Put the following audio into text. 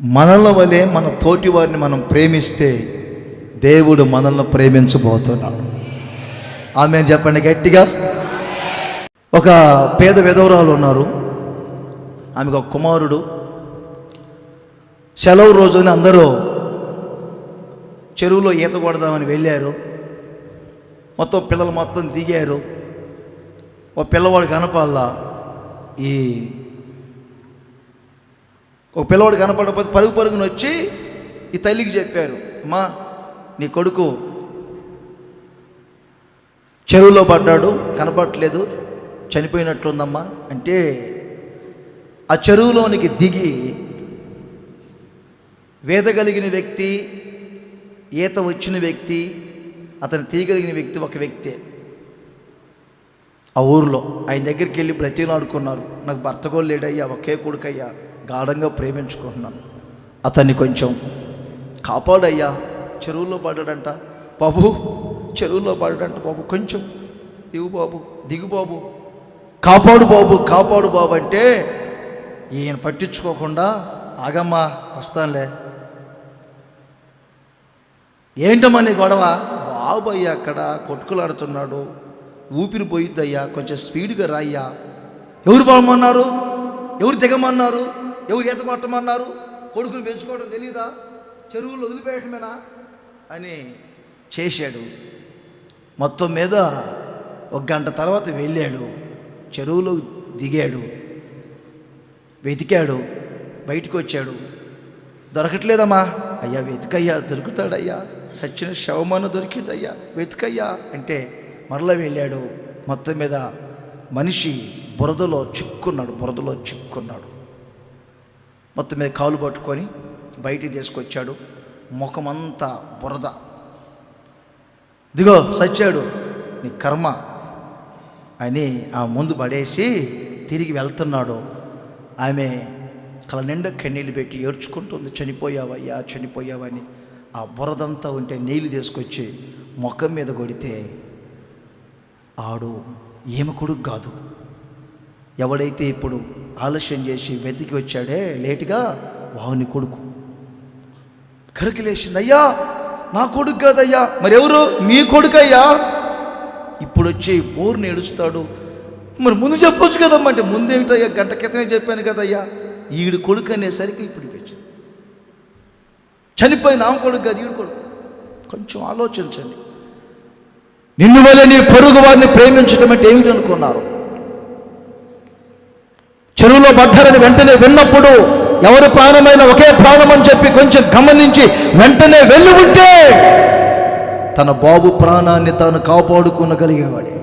మనల వలె మన తోటి వారిని మనం ప్రేమిస్తే దేవుడు మనల్ని ప్రేమించబోతున్నాడు. ఆమె చెప్పండి గట్టిగా. ఒక పేద విధవరాలు ఉన్నారు. ఆమెకు ఒక కుమారుడు. సెలవు రోజున అందరూ చెరువులో ఈత కొడదామని వెళ్ళారు. మొత్తం పిల్లలు మొత్తం దిగారు. ఒక పిల్లవాడు కనపాలా ఈ ఒక పిల్లవాడు కనపడకపోతే పరుగు పరుగున వచ్చి ఈ తల్లికి చెప్పారు అమ్మా నీ కొడుకు చెరువులో పడ్డాడు కనపడట్లేదు చనిపోయినట్లుందమ్మా. అంటే ఆ చెరువులోనికి దిగి వేద కలిగిన వ్యక్తి ఈత వచ్చిన వ్యక్తి అతను తీయగలిగిన వ్యక్తి ఒక వ్యక్తే. ఆ ఊరిలో ఆయన దగ్గరికి వెళ్ళి బ్రతిలాడుకున్నారు నాకు భర్త కూడా లేడయ్యా ఒకే కొడుకయ్యా. గాఢంగా ప్రేమించుకుంటున్నాను. అతన్ని కొంచెం కాపాడయ్యా. చెరువులో పడ్డాడంట బాబు. చెరువులో పడ్డాడంట బాబు. కొంచెం దిగు బాబు దిగు బాబు. కాపాడు బాబు కాపాడు బాబు అంటే ఈయన పట్టించుకోకుండా ఆగమ్మా వస్తానులే. ఏంటమ్మా నీ గొడవ? బాబు అయ్యా అక్కడ కొట్టుకులాడుతున్నాడు. ఊపిరి పోయిద్దయ్యా. కొంచెం స్పీడ్గా రాయ్యా. ఎవరు బాగమన్నారు ఎవరు దిగమన్నారు? ఎవరు ఈత కొట్టమన్నారు కొడుకుని పెంచుకోవడం తెలియదా చెరువులు వదిలిపెట్టమేనా అని చేశాడు. మొత్తం మీద ఒక గంట తర్వాత వెళ్ళాడు. చెరువులో దిగాడు. వెతికాడు. బయటికి వచ్చాడు. దొరకట్లేదమ్మా. అయ్యా వెతికయ్యా దొరుకుతాడయ్యా. సచిన శవమాన దొరికిందయ్యా. వెతికయ్యా. అంటే మరలా వెళ్ళాడు. మొత్తం మీద మనిషి బురదలో చిక్కున్నాడు బురదలో చిక్కున్నాడు. మొత్తం మీద కాలు పట్టుకొని బయటికి తీసుకొచ్చాడు. ముఖమంతా బురద. దిగో సచ్చాడు నీ కర్మ. అని ఆ ముందు పడేసి తిరిగి వెళ్తున్నాడు. ఆమె కల నిండా కన్నీళ్ళు పెట్టి ఏడ్చుకుంటుంది. చనిపోయావయ్యా చనిపోయావని ఆ బురదంతా ఉంటే నీళ్ళు తీసుకొచ్చి ముఖం మీద కొడితే ఆడు ఏమి కొడుకు కాదు. ఎవడైతే ఇప్పుడు ఆలస్యం చేసి వెతికి వచ్చాడే లేటుగా వాని కొడుకు. కరికిలేసింది అయ్యా నా కొడుకు కాదయ్యా. మరి ఎవరు నీ కొడుకయ్యా? ఇప్పుడు వచ్చి బోర్ని ఏడుస్తాడు. మరి ముందు చెప్పొచ్చు కదమ్మా. అంటే ముందేమిటయ్యా? గంట క్రితమే చెప్పాను కదయ్యా. ఈడు కొడుకు అనేసరికి ఇప్పుడు వచ్చింది. చనిపోయింది ఆమె కొడుకు కాదు ఈడు కొడుకు. కొంచెం ఆలోచించండి. నిన్ను వల్ల నీ పొరుగు వారిని ప్రేమించడం అంటే ఏమిటి అనుకున్నారు చెరువులో పడ్డారని వెంటనే విన్నప్పుడు ఎవరు ప్రాణమైన ఒకే ప్రాణం అని చెప్పి కొంచెం గమనించి వెంటనే వెళ్ళి ఉంటే తన బాబు ప్రాణాన్ని తాను కాపాడుకునగలిగేవాడే.